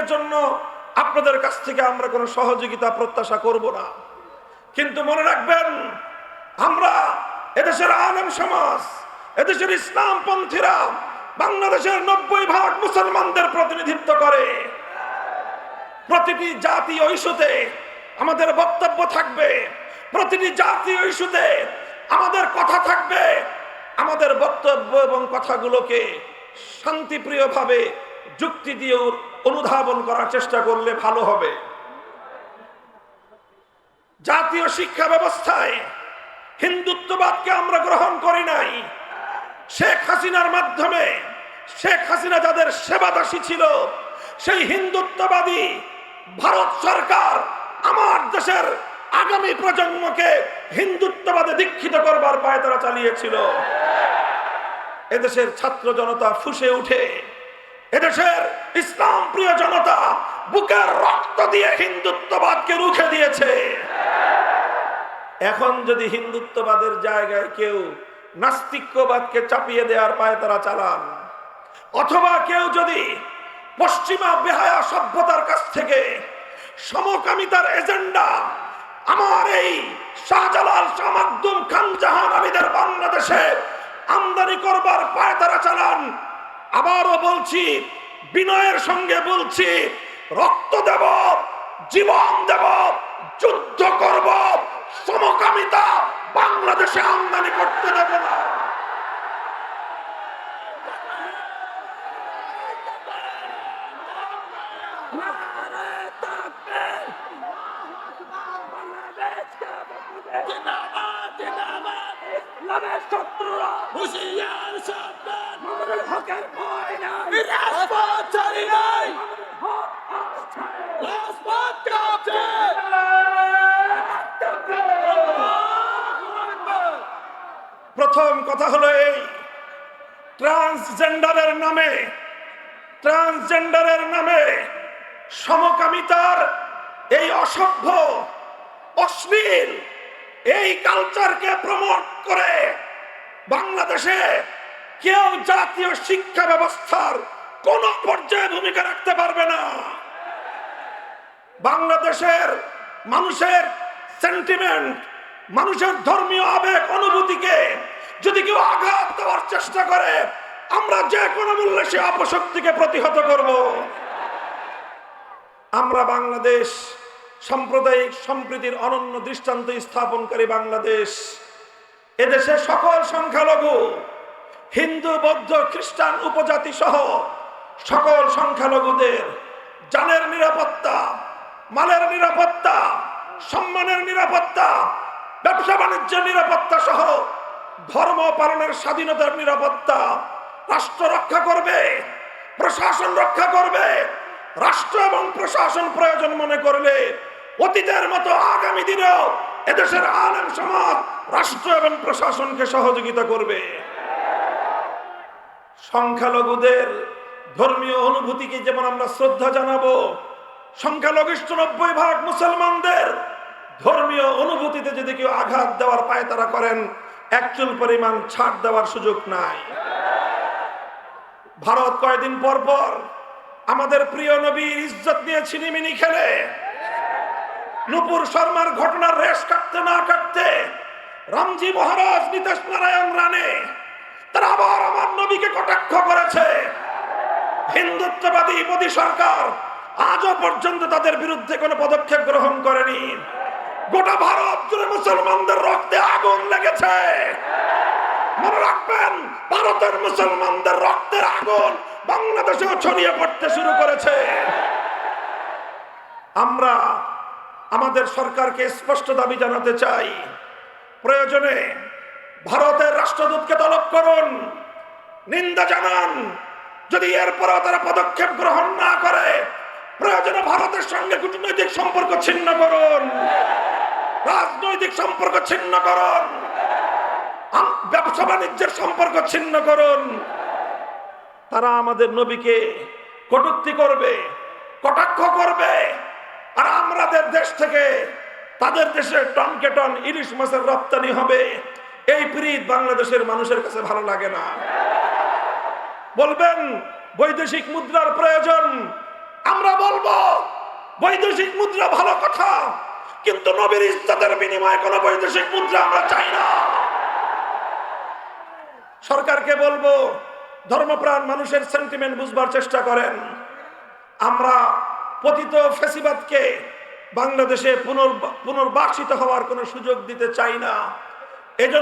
উন্নয়নের জন্য আপনাদের কাছ থেকে আমরা কোনো সহযোগিতা, প্রত্যাশা করব না। কিন্তু মনে রাখবেন, আমরা এদেশের আলেম সমাজ, এদেশের ইসলাম পন্থীরা বাংলাদেশের নব্বই ভাগ মুসলমানদের প্রতিনিধিত্ব করে। প্রতিটি জাতি ইস্যুতে আমাদের বক্তব্য থাকবে, প্রতিটি জাতি ইস্যুতে আমাদের কথা থাকবে, আমাদের বক্তব্য এবং কথাগুলোকে শান্তিপ্রিয়ভাবে যুক্তি দিয়ে অনুধাবন করার চেষ্টা করলে ভালো হবে। জাতীয় শিক্ষা ব্যবস্থায় হিন্দুত্ববাদকে আমরা গ্রহণ করি নাই। শেখ হাসিনার মাধ্যমে, শেখ হাসিনা যাদের সেবাদাসী ছিল, সেই হিন্দুত্ববাদী ভারত সরকার আমার দেশের আগামী প্রজন্মকে হিন্দুত্ববাদে দীক্ষিত করবার পায় তারা চালিয়েছিল। এদেশের ছাত্র জনতা ফুসে উঠে এদেশের ইসলাম প্রিয় জনতা বুকের রক্ত দিয়ে হিন্দুত্ববাদকে রুখে দিয়েছে। এখন যদি হিন্দুত্ববাদের জায়গায় কেউ নাস্তিক্যবাদকে চাপিয়ে দেওয়ার পায় তারা চালান, অথবা কেউ যদি পশ্চিমা বেহায়া সভ্যতার কাছ থেকে সমকামিতার এজেন্ডা আমার এই শাহজালাল শামাকদুম খান জাহান আলীদের বাংলাদেশে আমদানি করবার পায় তারা চালান আবারও বলছি বিনয়ের সঙ্গে বলছি রক্ত দেব জীবন দেব যুদ্ধ করব সমকামিতা বাংলাদেশে আমদানি করতে দেব না শত্রুরা। হুশিয়ার সাবধান। আমাদের হকের ভয় নাই। রাজপথ ছাড়ি নাই। রাজপথ কাঁপছে। প্রথম কথা হলো এই ট্রান্সজেন্ডারের নামে ট্রান্সজেন্ডারের নামে সমকামিতার এই অসভ্য অশ্লীল এই কালচারকে প্রমোট করে বাংলাদেশে কেউ জাতীয় শিক্ষা ব্যবস্থার কোন পর্যায়ে ভূমিকা রাখতে পারবে না। বাংলাদেশের মানুষের সেন্টিমেন্ট মানুষের ধর্মীয় আবেগ, অনুভূতিকে যদি কেউ আঘাত দেওয়ার চেষ্টা করে, আমরা যে কোনো মূল্যে সে অপশক্তিকে প্রতিহত করব। আমরা বাংলাদেশ সাম্প্রদায়িক সম্প্রীতির অনন্য দৃষ্টান্ত স্থাপনকারী বাংলাদেশ। এদেশে সকল সংখ্যালঘু, হিন্দু, বৌদ্ধ, খ্রিস্টান, উপজাতি সহ সকল সংখ্যালঘুদের জানের নিরাপত্তা, মালের নিরাপত্তা, সম্মানের নিরাপত্তা, ব্যবসা বাণিজ্যের নিরাপত্তা সহ ধর্ম পালনের স্বাধীনতার নিরাপত্তা রাষ্ট্র রক্ষা করবে, প্রশাসন রক্ষা করবে। রাষ্ট্র এবং প্রশাসন প্রয়োজন মনে করলে অতীতের মতো আগামী দিনেও এদেশের আলেম সমাজ, রাষ্ট্র এবং প্রশাসনকে সহযোগিতা করবে। সংখ্যালঘুদের ধর্মীয় অনুভূতিকে যেমন আমরা শ্রদ্ধা জানাব সংখ্যালঘিষ্ঠ নব্বই ভাগ মুসলমানদের ধর্মীয় অনুভূতিতে যদি কেউ আঘাত দেওয়ার পায় তারা করেন, একচুল পরিমাণ ছাড় দেওয়ার সুযোগ নাই। ভারত কয়েকদিন পর পর আমাদের প্রিয় নবীর ইজ্জত নিয়ে ছিনিমিনি খেলে নুপুর শর্মার ঘটনার রেশ কাটতে না কাটতে রামজি মহারাজ নীতিশ নারায়ণ রানে তারা আবার আমার নবীকে কটাক্ষ করেছে। হিন্দুত্ববাদী মোদী সরকার আজও পর্যন্ত তাদের বিরুদ্ধে কোনো পদক্ষেপ গ্রহণ করেনি। গোটা ভারত জুড়ে মুসলমানদের রক্তে আগুন লেগেছে। মনে রাখবেন, ভারতের মুসলমানদের রক্তের আগুন বাংলাদেশেও ছড়িয়ে পড়তে শুরু করেছে। আমরা আমাদের সরকারকে স্পষ্ট দাবি জানাতে চাই। প্রয়োজনে ভারতের রাষ্ট্রদূতকে তলব করুন। নিন্দা জানান। যদি এরপরও তারা পদক্ষেপ গ্রহণ না করে, প্রয়োজনে ভারতের সঙ্গে কূটনৈতিক সম্পর্ক ছিন্ন করুন। রাজনৈতিক সম্পর্ক ছিন্ন করুন। ব্যবসা বাণিজ্যের সম্পর্ক ছিন্ন করুন। তারা আমাদের নবীকে কটূক্তি করবে, কটাক্ষ করবে। আর আমাদের দেশ থেকে তাদের দেশে টনকে টন ইলিশ মাছের রপ্তানি হবে। এই প্রীত বাংলাদেশের মানুষের কাছে ভালো লাগে না। বলবেন, বৈদেশিক মুদ্রার প্রয়োজন। আমরা বলব, বৈদেশিক মুদ্রা ভালো কথা, কিন্তু নবীর ইজ্জতের বিনিময়ে কোনো বৈদেশিক মুদ্রা আমরা চাই না। সরকারকে বলব, ধর্মপ্রাণ মানুষের সেন্টিমেন্ট বুঝবার চেষ্টা করেন। আমরা পতিত ফেসিবাদকে বাংলাদেশে পুনর্বা- পুনর্বাসিত হওয়ার কোনো সুযোগ দিতে চাই না।